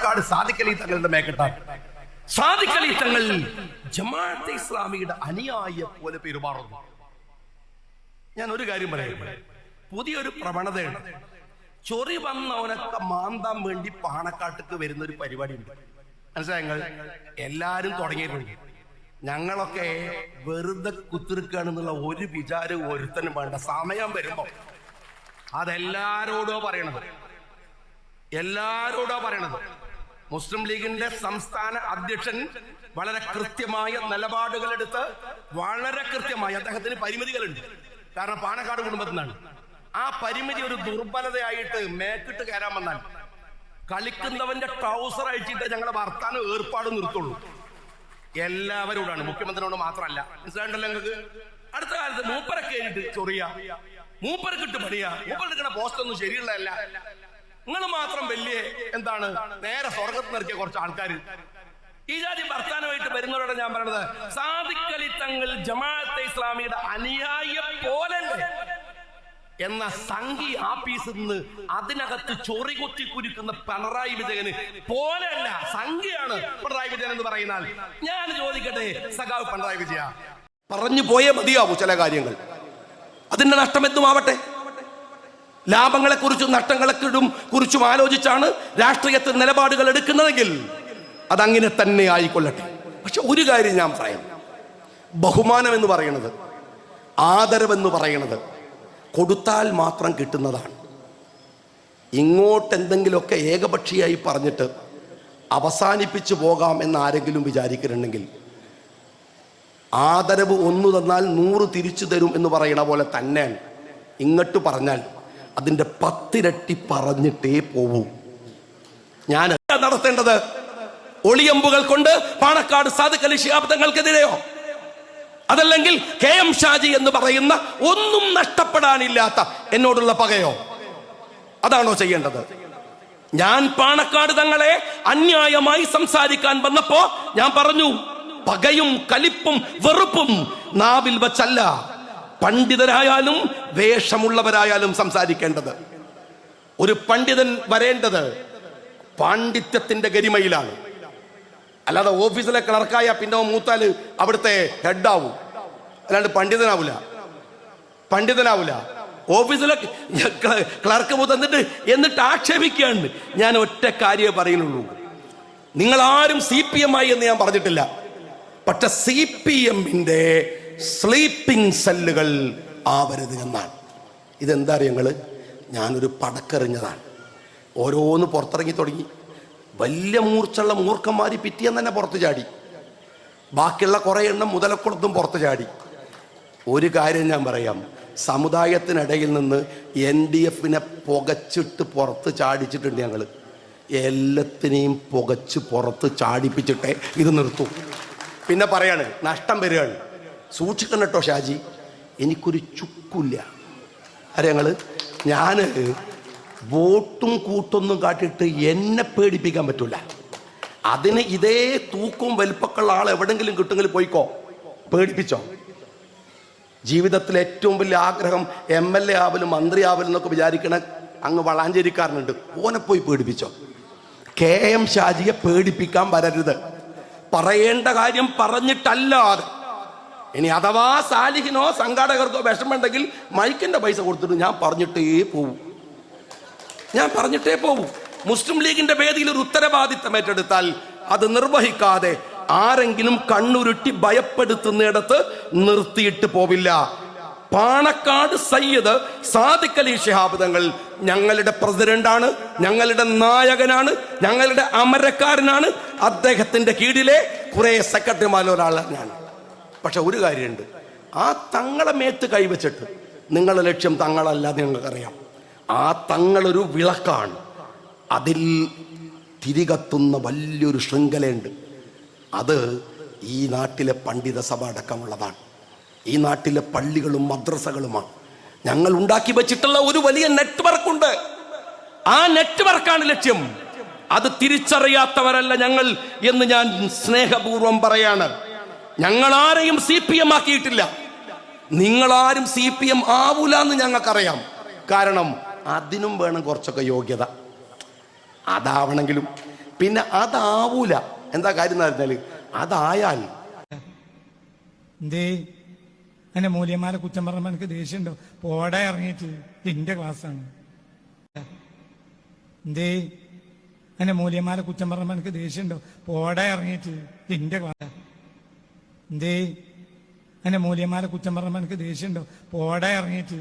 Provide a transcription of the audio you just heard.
പാലക്കാട് സാദിഖലി തങ്ങളുടെ മേക്കട്ട. സാദിഖലി തങ്ങൾ ജമാഅത്തെ ഇസ്ലാമിയുടെ അനുയായിയെ പോലെ പെരുമാറുന്നു. ഞാൻ ഒരു കാര്യം പറയാം. പുതിയൊരു പ്രവണതയുണ്ട്. ചൊറി വന്നവനൊക്കെ മാന്താൻ വേണ്ടി പാണക്കാട്ടേക്ക് വരുന്ന ഒരു പരിപാടി ഉണ്ട് മനസ്സിലായങ്ങൾ എല്ലാരും തുടങ്ങിയിട്ടുണ്ട്. ഞങ്ങളൊക്കെ വെറുതെ കുത്തിരിക്കുകയാണെന്നുള്ള ഒരു വിചാരം ഒരുത്തനും വേണ്ട. സമയം വരുമ്പോ. അതെല്ലാരോടോ പറയണത്. എല്ലാരോടോ പറയണത്. മുസ്ലിം ലീഗിന്റെ സംസ്ഥാന അധ്യക്ഷൻ വളരെ കൃത്യമായ നിലപാടുകൾ എടുത്ത് വളരെ കൃത്യമായി അദ്ദേഹത്തിന് പരിമിതികളുണ്ട്. കാരണം പാണക്കാട് കുടുംബത്തിൽ നിന്നാണ് ആ പരിമിതി ഒരു ദുർബലതയായിട്ട് മേക്കിട്ട് കയറാൻ വന്നാൽ കളിക്കുന്നവന്റെ ട്രൗസർ അഴിച്ചിട്ട് ഞങ്ങളെ വർത്താനം ഏർപ്പാട് നിർത്തുള്ളൂ. എല്ലാവരോടാണ് മുഖ്യമന്ത്രിയോട് മാത്രമല്ല. മനസ്സിലായിട്ടല്ലോ നിങ്ങൾക്ക്? അടുത്ത കാലത്ത് മൂപ്പരൊക്കെ ചൊറിയ. മൂപ്പരക്കിട്ട് പണിയാ. മൂപ്പരെടുക്കണ പോസ്റ്റൊന്നും ശരിയുള്ളതല്ല. നിങ്ങൾ മാത്രം വലിയ എന്താണ്? നേരെ സ്വർഗത്ത് നിറക്കിയ കുറച്ച് ആൾക്കാർ ഈ ജാതി ഭർത്താനമായിട്ട് വരുന്നവരോട് ഞാൻ പറയണത് സാദിക്കലി തങ്ങൾ ജമാഅത്തെ ഇസ്ലാമിയുടെ അനുയായിയെ പോലെ എന്ന സംഘി ആഫീസിൽ നിന്ന് അതിനകത്ത് ചൊറി കൊത്തി കുരുക്കുന്ന പിണറായി വിജയന് പോലെയല്ല സംഘിയാണ് പിണറായി വിജയൻ എന്ന് പറയുന്നാൽ. ഞാൻ ചോദിക്കട്ടെ സഖാവ് പിണറായി വിജയ പറഞ്ഞു പോയേ മതിയാവൂ ചില കാര്യങ്ങൾ. അതിന്റെ നഷ്ടം എന്തുമാവട്ടെ? ലാഭങ്ങളെ കുറിച്ചും നഷ്ടങ്ങളെ കുറിച്ചും ആലോചിച്ചാണ് രാഷ്ട്രീയത്തിൽ നിലപാടുകൾ എടുക്കുന്നതെങ്കിൽ അതങ്ങനെ തന്നെ ആയിക്കൊള്ളട്ടെ. പക്ഷെ ഒരു കാര്യം ഞാൻ പറയാം. ബഹുമാനം എന്ന് പറയുന്നത് ആദരവെന്ന് പറയുന്നത് കൊടുത്താൽ മാത്രം കിട്ടുന്നതാണ്. ഇങ്ങോട്ട് എന്തെങ്കിലുമൊക്കെ ഏകപക്ഷീയായി പറഞ്ഞിട്ട് അവസാനിപ്പിച്ചു പോകാം എന്ന് ആരെങ്കിലും വിചാരിക്കുന്നുണ്ടെങ്കിൽ ആദരവ് ഒന്നു തന്നാൽ നൂറ് തിരിച്ചു തരും എന്ന് പറയണ പോലെ തന്നെ ഇങ്ങോട്ട് പറഞ്ഞാൽ അതിന്റെ പത്തിരട്ടി പറഞ്ഞിട്ടേ പോവൂ. ഞാൻ നടത്തേണ്ടത്? ഒളിയമ്പുകൾ കൊണ്ട് പാണക്കാട് സാധുക്കലി ശിഹാബ്ദങ്ങൾക്കെതിരെയോ അതല്ലെങ്കിൽ കെ എം ഷാജി എന്ന് പറയുന്ന ഒന്നും നഷ്ടപ്പെടാനില്ലാത്ത എന്നോടുള്ള പകയോ? അതാണോ ചെയ്യേണ്ടത്? ഞാൻ പാണക്കാട് തങ്ങളെ അന്യായമായി സംസാരിക്കാൻ വന്നപ്പോ ഞാൻ പറഞ്ഞു പകയും കലിപ്പും വെറുപ്പും നാവിൽ വച്ചല്ല. പണ്ഡിതരായാലും വേഷമുള്ളവരായാലും സംസാരിക്കേണ്ടത്. ഒരു പണ്ഡിതൻ വരേണ്ടത് പാണ്ഡിത്യത്തിന്റെ ഗരിമയിലാണ്. അല്ലാതെ ഓഫീസിലെ ക്ലർക്കായ പിന്നെ മൂത്താൽ അവിടുത്തെ ഹെഡാവും. അല്ലാണ്ട് പണ്ഡിതനാവില്ല പണ്ഡിതനാവില്ല ഓഫീസിലെ ക്ലർക്ക് തന്നിട്ട് എന്നിട്ട് ആക്ഷേപിക്കുകയാണ് ഞാൻ ഒറ്റ കാര്യമേ പറയുന്നുള്ളൂ. നിങ്ങൾ ആരും സി പി എം ആയി എന്ന് ഞാൻ പറഞ്ഞിട്ടില്ല. പക്ഷെ സി പി എമ്മിന്റെ സ്ലീപ്പിംഗ് സെല്ലുകൾ ആവരുത് എന്നാണ് ഇതെന്താ അറിയങ്ങൾ ഞാനൊരു പടക്കെറിഞ്ഞതാണ്. ഓരോന്ന് പുറത്തിറങ്ങി തുടങ്ങി. വലിയ മൂർച്ചുള്ള മൂർഖന്മാർ പിറ്റിയെന്ന് തന്നെ പുറത്ത് ചാടി. ബാക്കിയുള്ള കുറേ എണ്ണം മുതലക്കുളത്തും പുറത്ത് ചാടി. ഒരു കാര്യം ഞാൻ പറയാം. സമുദായത്തിനിടയിൽ നിന്ന് എൻ ഡി എഫിനെ പുകച്ചിട്ട് പുറത്ത് ചാടിച്ചിട്ടുണ്ട് ഞങ്ങൾ എല്ലാത്തിനെയും പുകച്ച് പുറത്ത് ചാടിപ്പിച്ചിട്ടേ ഇത് നിർത്തൂ. പിന്നെ പറയാണ് നഷ്ടം വരികയാണ്. സൂക്ഷിക്കണം കേട്ടോ ഷാജി. എനിക്കൊരു ചുക്കില്ല. അരെ ഞങ്ങൾ? ഞാൻ വോട്ടും കൂട്ടൊന്നും കാട്ടിയിട്ട് എന്നെ പേടിപ്പിക്കാൻ പറ്റൂല. അതിന് ഇതേ തൂക്കും വലിപ്പക്കുള്ള ആൾ എവിടെങ്കിലും കിട്ടുമെങ്കിൽ പോയിക്കോ. പേടിപ്പിച്ചോ. ജീവിതത്തിൽ ഏറ്റവും വലിയ ആഗ്രഹം എം എൽ എ ആവലും മന്ത്രി ആവലും എന്നൊക്കെ വിചാരിക്കണ അങ്ങ് വളാഞ്ചേരിക്കാരനുണ്ട്. ഓനെ പോയി പേടിപ്പിച്ചോ. കെ എം ഷാജിയെ പേടിപ്പിക്കാൻ വരരുത്. പറയേണ്ട കാര്യം പറഞ്ഞിട്ടല്ലാതെ ഇനി അഥവാ സാലിഹിനോ സംഘാടകർക്കോ വിഷമുണ്ടെങ്കിൽ മൈക്കിന്റെ പൈസ കൊടുത്തിട്ട് ഞാൻ പറഞ്ഞിട്ടേ പോവും. ഞാൻ പറഞ്ഞിട്ടേ പോവും. മുസ്ലിം ലീഗിന്റെ പേരിൽ ഒരു ഉത്തരവാദിത്തം ഏറ്റെടുത്താൽ അത് നിർവഹിക്കാതെ ആരെങ്കിലും കണ്ണുരുട്ടി ഭയപ്പെടുത്തുന്നിടത്ത് നിർത്തിയിട്ട് പോവില്ല. പാണക്കാട് സയ്യദ് സാദിഖ് അലി ശിഹാബ് തങ്ങൾ ഞങ്ങളുടെ പ്രസിഡന്റാണ് ഞങ്ങളുടെ നായകനാണ് ഞങ്ങളുടെ അമരക്കാരനാണ്. അദ്ദേഹത്തിന്റെ കീഴിലെ കുറെ സെക്രട്ടറിമാരിൽ ഒരാളാണ് ഞാൻ. പക്ഷെ ഒരു കാര്യമുണ്ട്. ആ തങ്ങളെ മേത്ത് കൈവച്ചിട്ട് നിങ്ങളുടെ ലക്ഷ്യം തങ്ങളല്ല നിങ്ങൾക്കറിയാം. ആ തങ്ങളൊരു വിളക്കാണ്. അതിൽ തിരികത്തുന്ന വലിയൊരു ശൃംഖലയുണ്ട്. അത് ഈ നാട്ടിലെ പണ്ഡിത സഭ അടക്കമുള്ളതാണ്. ഈ നാട്ടിലെ പള്ളികളും മദ്രസകളുമാണ്. ഞങ്ങൾ ഉണ്ടാക്കി വെച്ചിട്ടുള്ള ഒരു വലിയ നെറ്റ്വർക്ക് ഉണ്ട് ആ നെറ്റ്വർക്കാണ് ലക്ഷ്യം. അത് തിരിച്ചറിയാത്തവരല്ല ഞങ്ങൾ എന്ന് ഞാൻ സ്നേഹപൂർവം പറയാണ്. ഞങ്ങൾ ആരെയും സി പി എം ആക്കിയിട്ടില്ല. നിങ്ങളാരും സി പി എം ആവൂല എന്ന് ഞങ്ങൾക്കറിയാം. കാരണം അതിനും വേണം കുറച്ചൊക്കെ യോഗ്യത. അതാവണമെങ്കിലും. പിന്നെ അതാവൂല. എന്താ കാര്യം എന്ന് പറഞ്ഞാൽ അതായാൽ എന്റെ എന്നെ മൂല്യന്മാരെ കുറ്റം പറഞ്ഞാൽ എനിക്ക് ദേഷ്യമുണ്ടോ. പോടെ ഇറങ്ങിയിട്ട്. ഇതിന്റെ ക്ലാസ്സാണ് എന്തേ? എന്റെ മൂല്യമാരെ കുറ്റം പറഞ്ഞാൽ എനിക്ക് ദേഷ്യമുണ്ടോ. പോടെ ഇറങ്ങിയിട്ട്. ഇതിന്റെ ക്ലാസ് എന്തേ? അങ്ങനെ മൂല്യന്മാരെ കുറ്റം പറഞ്ഞ എനിക്ക് ദേഷ്യമുണ്ടോ. പോടെ ഇറങ്ങിയിട്ട്.